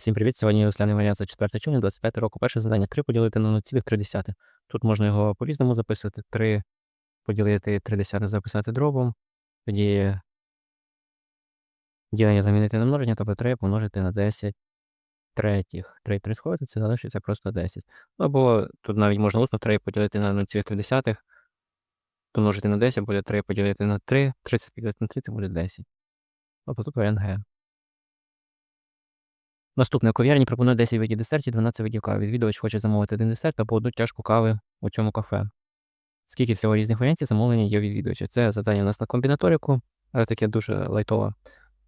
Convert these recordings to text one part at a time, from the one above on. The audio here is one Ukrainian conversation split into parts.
Всім привіт! Сьогодні Руслан варіант 4 червня 25 року. Перше завдання 3 поділити на 0,3. Тут можна його по-різному записувати. 3 поділити 3 десятих записати дробом. Тоді ділення замінити на множення, тобто 3 помножити на 10 третіх. 3 3 сходити, це залишиться просто 10. Ну, або тут навіть можна усно 3 поділити на 0,3, помножити на 10, буде 3 поділити на 3, 30 поділити на 3, це буде 10. Тобто тут варіант Г. Наступне кав'ярні пропонує 10 видів десертів, 12 видів кави. Відвідувач хоче замовити один десерт або одну чашку кави у цьому кафе. Скільки всього різних варіантів замовлення є у відвідувача? Це завдання у нас на комбінаторику, але таке дуже лайтове.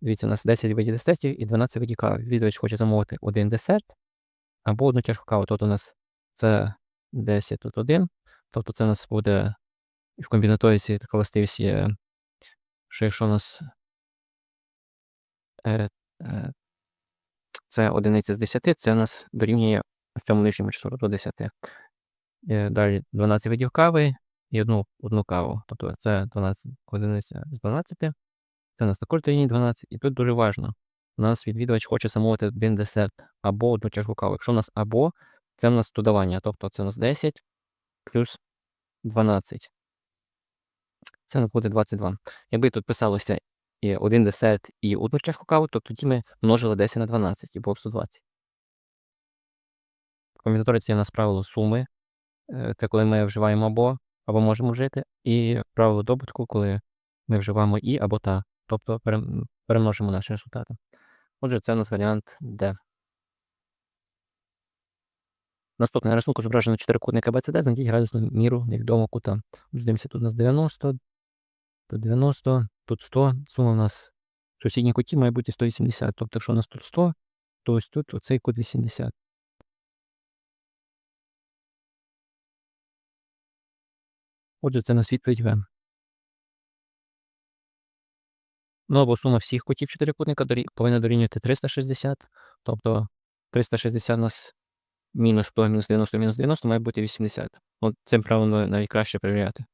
Дивіться, у нас 10 видів десертів і 12 видів кави. Відвідувач хоче замовити один десерт або одну чашку кави. Тобто у нас це 10 тут 1. Тобто це у нас буде в комбінаториці така властивість є, що якщо у нас е, е, це одиниця з 10, це у нас дорівнює в цьому нижньому числу до 10. Е, Далі 12 видів кави і одну одну каву. Тобто це 12 одиниця з 12. Це у нас також дорівнює 12. І тут дуже важливо. У нас відвідувач хоче замовити один десерт або одну чашку кави. Якщо у нас або, це у нас додавання. Тобто це у нас 10 плюс 12. Це нас буде 22. Якби тут писалося і один десерт і одну чашку кави, то тоді ми множили 10 на 12 і було б 120. В комбінаториці у нас правило суми. Е, Це коли ми вживаємо або, або можемо вжити, і правило добутку, коли ми вживаємо і або та. Тобто перемножимо наші результати. Отже, це у нас варіант D. Наступне на рисунку зображено чотирикутник ABCD, знайдіть градусну міру невідомого кута. Дивимося, тут у нас 90, тут 90, тут 100. Сума у нас в сусідній куті має бути 180. Тобто, якщо у нас тут 100, то ось тут оцей кут 80. Отже, це у нас відповідь В. Ну або сума всіх кутів чотирикутника повинна дорівнювати 360. Тобто 360 у нас мінус 100, мінус 90, мінус 90 має бути 80. От цим правилом навіть краще перевіряти.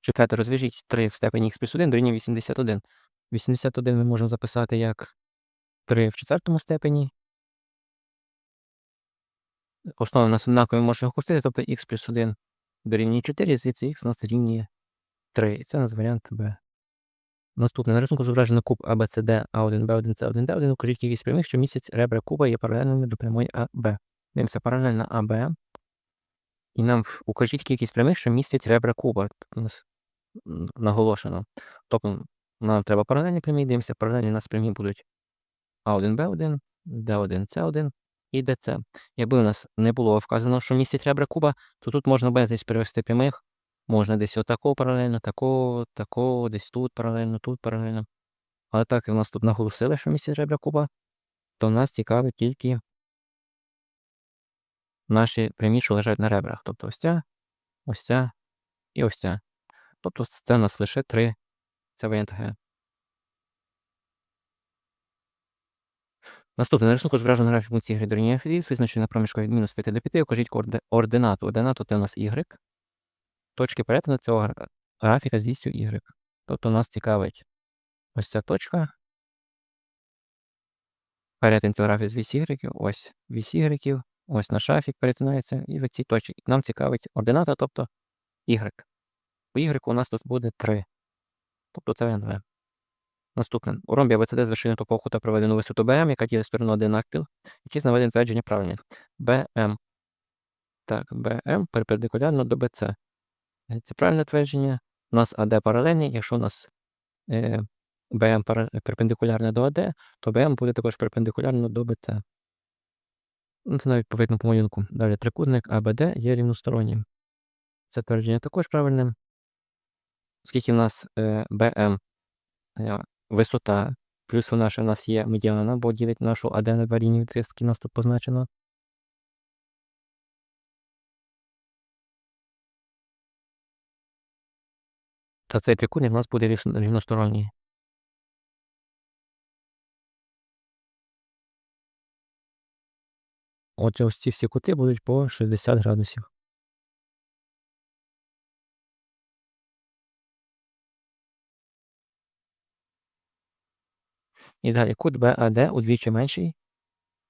Четверте, розв'яжіть 3 в степені х плюс 1 дорівнює 81. 81 ми можемо записати як 3 в четвертому степені. Основа у нас однакові можемо опустити, тобто х плюс 1 дорівнює 4, звідси х у нас дорівнює 3. І це у нас варіант Б. Наступне. На рисунку зображено куб ABCD, A1, B1, C1, D1. Укажіть кількість прямих, що містять ребра куба є паралельними до прямої АБ. Дивимося паралельна АБ. І нам укажіть кількість прямих, що містять ребра куба. Тут у нас наголошено. Тобто нам треба паралельні прямі, дивимося, паралельні у нас прямі будуть А1, Б1, Д1, С1 і ДЦ. Якби у нас не було вказано, що містять ребра куба, то тут можна безліч перевести прямих. Можна десь отакого паралельно, такого, такого, десь тут паралельно, тут паралельно. Але так як у нас тут наголосили, що містять ребра куба, то нас цікавить тільки наші прямі, що лежать на ребрах. Тобто ось ця, ось ця і ось ця. Тобто це у нас лише три. Це варіант Г. Наступне на рисунку зображено графік функції f визначений на проміжку від мінус 5 до 5, укажіть ординату. Ординату це у нас y. Точки перетину цього графіка з вістю y. Тобто нас цікавить ось ця точка. Перетин цього графіка з вісі y, ось вісь y, ось наш графік перетинається, і в цій точці. Нам цікавить ордината, тобто y. У y у нас тут буде 3. Тобто це варіант В. Наступне. У ромбі ABCD з вершини тупого кута проведено висоту BM, яка ділить сторону 1 навпіл. Які наведені твердження правильні. BM. Так, BM перпендикулярно до BC. Е, Це правильне твердження. У нас AD паралельні. Якщо у нас е, BM перпендикулярне до AD, то BM буде також перпендикулярно до BC. Ну, Це навіть по по малюнку. Далі трикутник ABD є рівностороннім. Це твердження також правильне. Оскільки в нас е, BM е, висота, плюс вона ще в нас є медіана, бо ділить нашу АД на відрізки, нас тут позначено. Та цей трикутник у нас буде рівносторонній. Отже, ось ці всі кути будуть по 60 градусів. І далі кут BAD удвічі менший.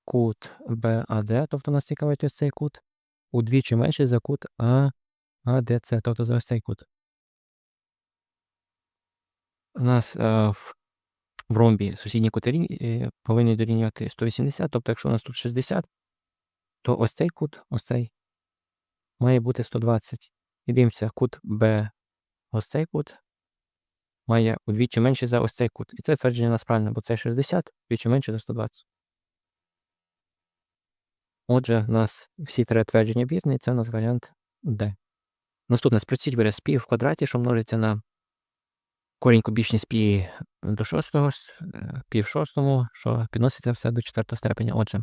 Кут BAD, тобто нас цікавить ось цей кут, удвічі менший за кут ADC, тобто за ось цей кут. У нас е, в, в ромбі сусідні кути е, повинні дорівнювати 180, тобто якщо у нас тут 60, то ось цей кут, ось цей має бути 120. І дивимося, кут Б, ось цей кут має удвічі менше за ось цей кут. І це твердження у нас правильне, бо це 60, вдвічі менше за 120. Отже, у нас всі три твердження вірні, це у нас варіант Д. Наступне спростіть вираз пі в квадраті, що множиться на корінь кубічний з пі до шостого, с- е, в шостому, що підноситься все до четвертого степеня. Отже,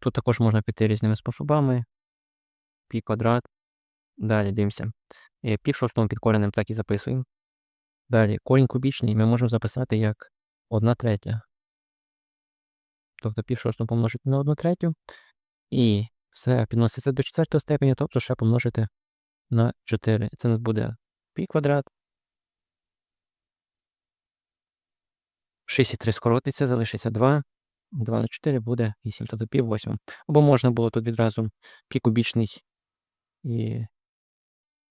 тут також можна піти різними способами. Пі квадрат. Далі дивимося. Е, Пі в шостому під коренем так і записуємо. Далі корінь кубічний ми можемо записати як 1 третя. Тобто пі в шостому помножити на 1 третю. І все підноситься до четвертого степеня, тобто ще помножити на 4. Це нас буде пі квадрат. 6,3 скоротиться, залишиться 2. 2 на 4 буде 8, тобто пів 8. Або можна було тут відразу пі кубічний і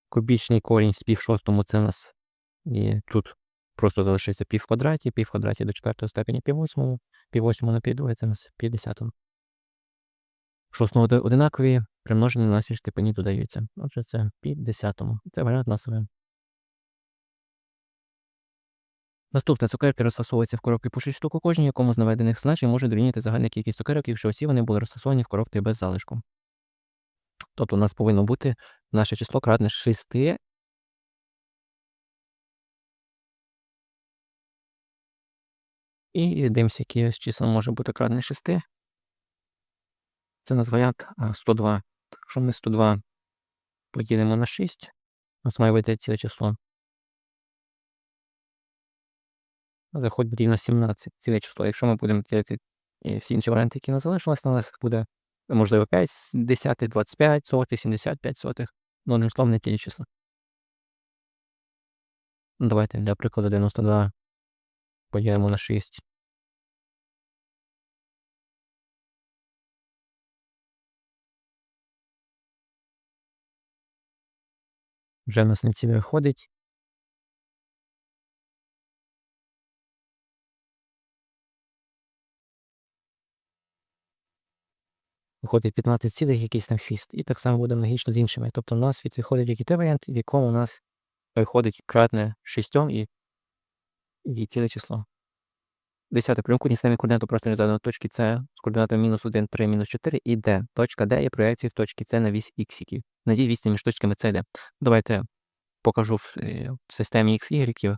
кубічний корінь з пів шостому це у нас і тут просто залишиться пів в квадраті, пів квадраті до четвертого степені пів восьмому, пів восьмому на пів друге це у нас пів десятому. Од- одинакові, примножені на нашій степені додаються. Отже, це пів десятому. Це варіант на себе. Наступне цукерки розфасовуються в коробки по 6 штук у кожній, якому з наведених значень може дорівнювати загальна кількість цукерок, якщо всі вони були розфасовані в коробки без залишку. Тобто у нас повинно бути наше число кратне 6. І дивимося, яке з може бути кратне 6. Це у нас варіант 102. Якщо ми 102 поділимо на 6, у нас має вийти ціле число. Заходить рівно 17 ціле число. Якщо ми будемо ділити е, всі інші варіанти, які у нас залишилось, у нас буде, можливо, 5 десятих, 25 сотих, 75 сотих. Ну, одним словом, не ті числа. Ну, давайте для прикладу 92 поділимо на 6. Вже в нас не ціле виходить. Виходить 15 цілих якийсь там фіст. І так само буде логічно з іншими. Тобто у нас від виходить який той варіант, в якому у нас виходить кратне 6 і, і ціле число. Десяте прямокутні самі координату просто задано точки С з координатами мінус 1, 3, мінус 4 і D. Точка D є проекція в точки С на вісь х. Надій відстань між точками С і D. Давайте покажу в, е, системі x, y,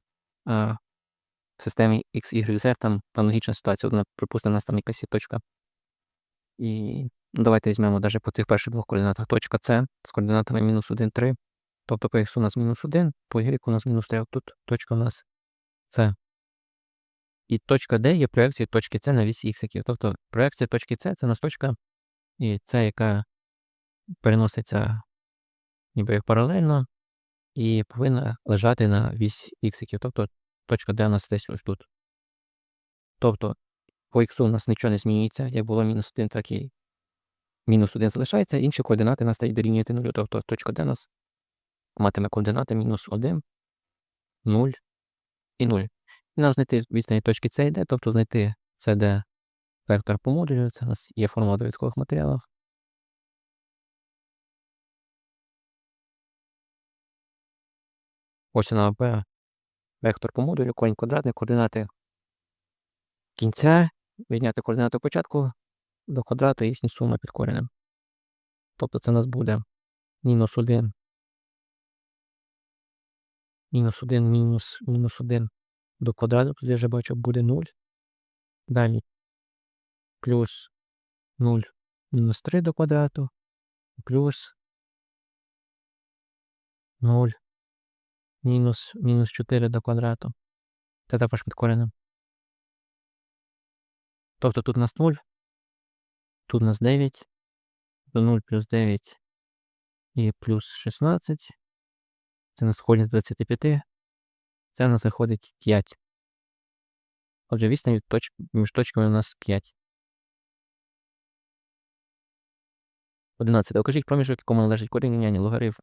в системі x, y, z там аналогічна ситуація. Одна, припустимо, нас там якась є точка. І давайте візьмемо навіть по цих перших двох координатах. Точка С з координатами мінус 1, 3. Тобто по x у нас мінус 1, по y у нас мінус 3. Тут точка у нас С. І точка D є проекцією точки С на вісі х. Тобто проекція точки С це нас точка, і це, яка переноситься ніби як паралельно, і повинна лежати на вісь х. Тобто точка D у нас десь ось тут. Тобто по х у нас нічого не змінюється, як було мінус 1, так і мінус 1 залишається, інші координати нас стають дорівнювати 0. Тобто точка D у нас матиме координати мінус 1, 0 і 0. І нам знайти відстані точки С і D, тобто знайти CD вектор по модулю. Це у нас є формула довідкових матеріалах. Ось вона Б. Вектор по модулю, корінь квадратний, координати кінця, відняти координати початку до квадрату і їхня сума під коренем. Тобто це у нас буде мінус 1. Мінус 1, мінус, мінус 1 до квадрату, тут я вже бачу, буде 0. Далі плюс 0 мінус 3 до квадрату, плюс 0 мінус, мінус 4 до квадрату. Це також під коренем. Тобто тут у нас 0, тут у нас 9, до 0 плюс 9 і плюс 16. Це у нас виходить з 25. Це у нас виходить 5. Отже, відстань від точ... між точками у нас 5. 11. Окажіть проміжок, якому належить корінь рівняння логарифм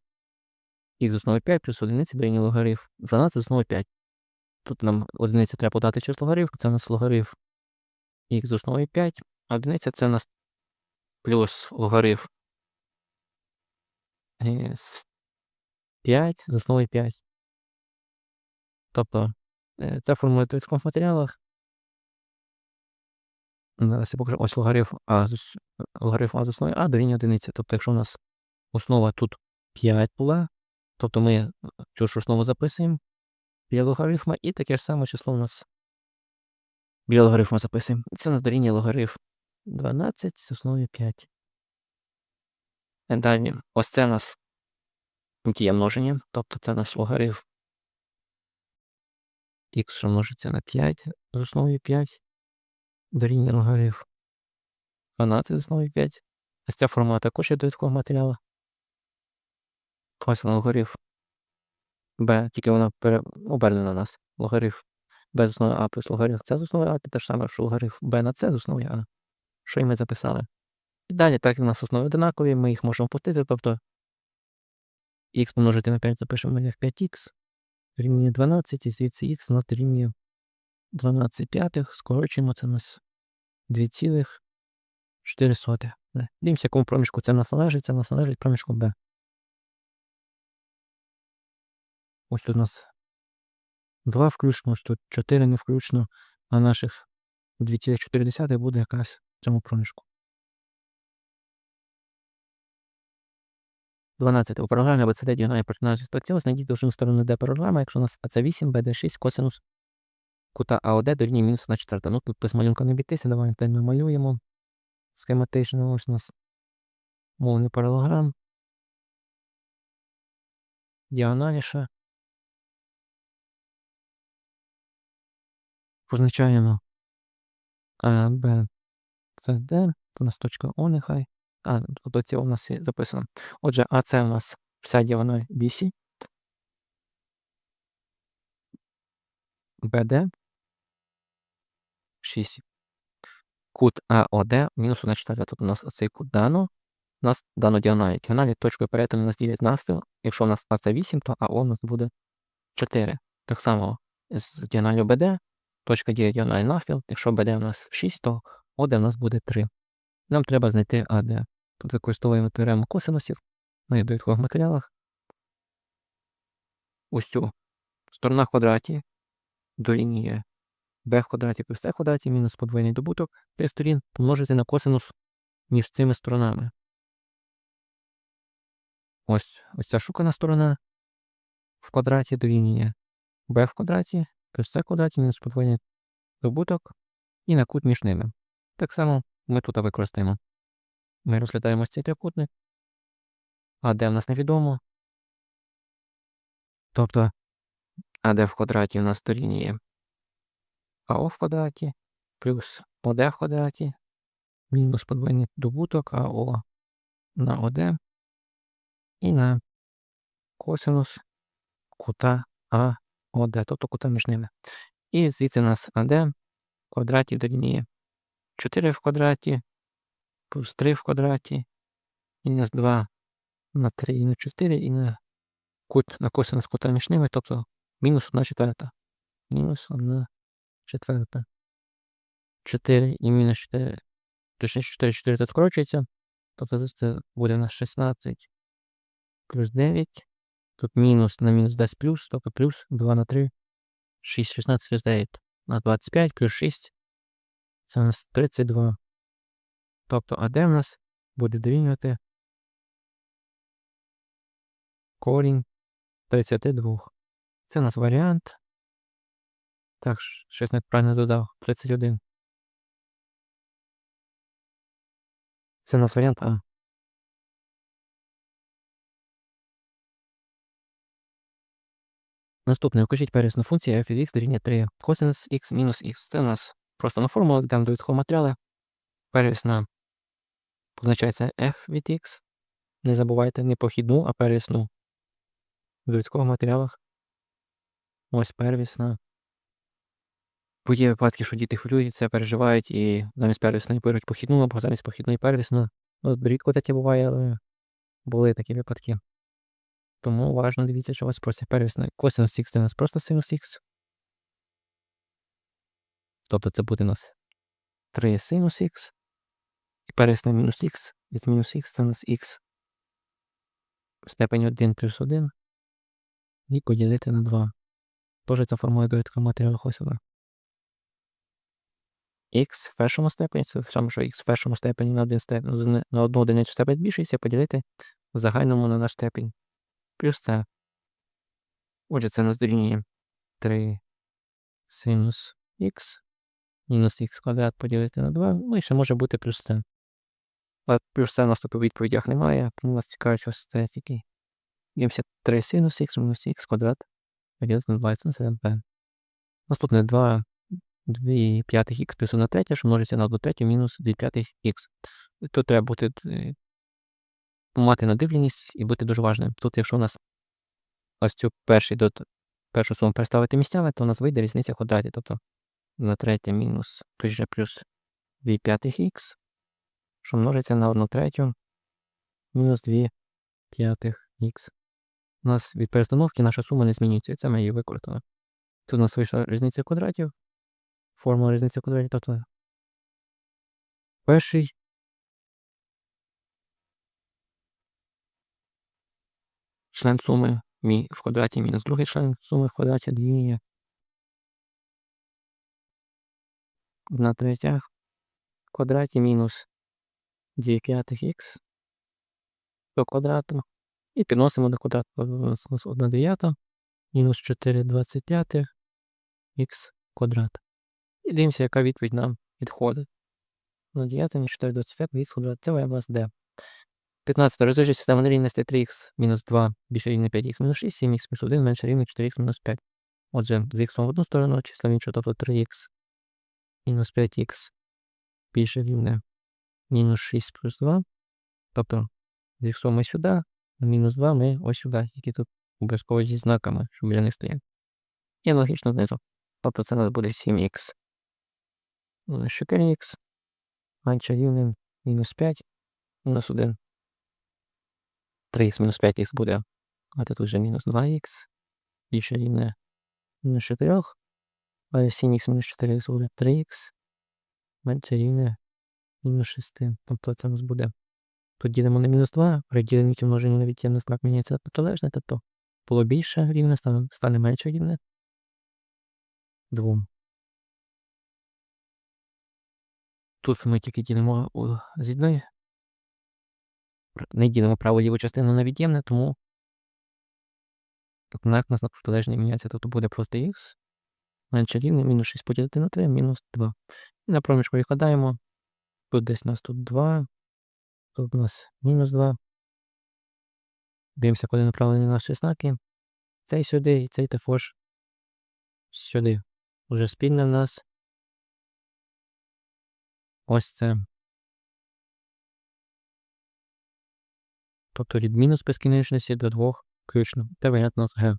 х з основи 5 плюс одиниці дорівнює логарифм 12 з основи 5. Тут нам одиниця треба подати через логарифм, це у нас логарифм х з основою 5, а одиниця це у нас плюс логарифм 5 з 5. Тобто е, це формує в в матеріалах. Зараз я покажу ось логарифм А А з основою А дорівнює одиниці. Тобто, якщо у нас основа тут 5 була, тобто ми цю ж основу записуємо біля логарифма, і таке ж саме число у нас біля логарифма записуємо. І це у нас дорівнює логарифм 12 з основою 5. Далі, ось це у нас діє множення, тобто це у нас логарифм х, що множиться на 5 з основою 5, дорівнює логарифм 12 з основою 5. Ось ця формула також є додаткового матеріалу. Ось логарифм b, тільки вона обернена на нас. Логарифм b з основою а плюс логарифм c з основою а, це те ж саме, що логарифм b на c з основою а. Що і ми записали. І далі, так як у нас основи одинакові, ми їх можемо пустити, тобто х помножити на 5 запишемо як 5х, рівнює 12, і звідси х у нас рівнює 12 п'ятих, скорочуємо, це у нас 2,4. Дивимося, якому проміжку це нас належить, це нас належить проміжку b. Ось тут у нас 2 включно, ось тут 4 не включно, а наших 2,4 буде якраз в цьому проміжку. 12. У програмі ABCD діагональна персональна строкціла знайдіть довжину сторони D програми, якщо у нас АЦ 8, BD6, косинус кута АОД дорівнює мінус на 4. Ну тут без малюнка не бійтися, давайте ми малюємо схематично. Ось у нас мовний паралограм. Діагоналіша. Позначаємо Б, С, Д. То у нас точка О нехай. А, до цього у нас записано. Отже, А це у нас вся діагональ BC. БД 6. Кут АОД мінус 1 4. Тут у нас оцей кут дано. У нас дано діагоналі. Діагоналі точкою перетину нас ділять навпіл. Якщо у нас А це 8, то АО у нас буде 4. Так само з діагоналю БД. Точка діє діагональ навпіл. Якщо БД у нас 6, то ОД у нас буде 3. Нам треба знайти АД. Використовуємо теорему косинусів на додаткових матеріалах. Ось сторона квадраті дорівнює b в квадраті плюс c в квадраті мінус подвоєний добуток трьох сторін помножити на косинус між цими сторонами. Ось ось ця шукана сторона в квадраті дорівнює b в квадраті плюс c в квадраті мінус подвоєний добуток і на кут між ними. Так само ми тут використаємо. Ми розглядаємо цей трикутник. А де в нас невідомо. Тобто, а де в квадраті у нас дорівнює АО в квадраті плюс ОД в квадраті мінус подвоєний добуток АО на ОД і на косинус кута АОД, тобто кута між ними. І звідси у нас АД в квадраті дорівнює 4 в квадраті плюс 3 в квадраті, мінус 2 на 3 і на 4, і на кут на косинус кута між тобто мінус 1 четверта. Мінус 1 четверта. 4 і мінус 4. Точніше 4, 4 тут скорочується. Тобто це буде у нас 16 плюс 9. Тут мінус на мінус дасть плюс, тобто плюс 2 на 3, 6, 16 плюс 9 на 25 плюс 6. Це у нас 32. Тобто АД в нас буде дорівнювати корінь 32. Це у нас варіант. Так, щось неправильно додав. 31. Це у нас варіант А. Наступне, укажіть первісну функцію f від x дорівнює 3 косинус x мінус x. Це у нас просто на формула, там додаткові матеріали. Первісна позначається f від x. Не забувайте не похідну, а первісну. В додаткових матеріалах. Ось первісна. Бо є випадки, що діти хвилюються, переживають і замість первісної беруть похідну, або замість похідної первісну. Ну, рідко таке буває, але були такі випадки. Тому уважно дивіться, що у вас просять первісна. Косинус х це у нас просто синус х. Тобто це буде у нас 3 синус х. І первісна мінус х. Від мінус х це у нас х. В степені 1 плюс 1. І поділити на 2. Тоже це формула довідка матеріалу Хосіна. Х в першому степені, це саме, що х в першому степені на, один степень, на одну одиницю степень більшість, поділити в загальному на наш степень. Плюс це. Отже, це нас дорівнює 3 синус х мінус х квадрат поділити на 2, ну і ще може бути плюс це. Але плюс це у нас тут у відповідях немає, тому нас цікавить ось це тільки. Дивимося 3 синус х мінус х квадрат поділити на 2, на 7p. Наступне 2 2 п'ятих х плюс 1 третя, що множиться на 1 третю мінус 2 п'ятих х. Тут треба бути е, мати надивленість і бути дуже важним. Тут, якщо у нас ось цю перший до першу суму переставити місцями, то у нас вийде різниця квадраті. Тобто на третє мінус тут плюс 2 п'ятих х, що множиться на 1 третю мінус 2 п'ятих х. У нас від перестановки наша сума не змінюється, і це ми її використали. Тут у нас вийшла різниця квадратів. Формула різниці квадратів, тобто перший член суми мі в квадраті мінус другий член суми в квадраті дорівнює 1 третя в квадраті мінус 2 п'ятих х до квадрату. І підносимо до квадрату 1 дев'ята мінус 4 25 х квадрат. І дивимося, яка відповідь нам підходить. На 9 ніж 4 25 х квадрат. Це у вас d. 15. Розв'яжи систему на рівності 3х мінус 2 більше рівня 5х мінус 6, 7х мінус 1 менше рівня 4х мінус 5. Отже, з х в одну сторону, числа в іншу, тобто 3х мінус 5х більше рівня мінус 6 плюс 2. Тобто х ми сюди, а мінус 2 ми ось сюди, які тут обов'язково зі знаками, щоб для них стоять. І аналогічно знизу. Тобто це у нас буде 7х. Мінус 4х менше рівнем мінус 5 мінус 1. 3х мінус 5х буде. А тут вже мінус 2х. Більше рівне мінус 4. А 7х мінус 4х буде 3х. Менше рівне мінус 6. Тобто це у нас буде. Тут ділимо на мінус 2, при діленні чи множенні на відтємний знак міняється протилежне, тобто було більше рівне, стане, стане менше рівне. 2. Тут ми тільки ділимо з одної. Не ділимо праву ліву частину на від'ємне, тому знак на знак протилежний міняється, тобто буде просто х. Менше рівне, мінус 6 поділити на 3, мінус 2. І на проміжку відкладаємо. Тут десь у нас тут 2. Тут у нас мінус 2. Дивимося, коли направлені наші знаки. Цей сюди і цей також сюди. Уже спільне в нас. Ось це. Тобто від мінус безкінечності до 2 включно. Це варіант нас Г.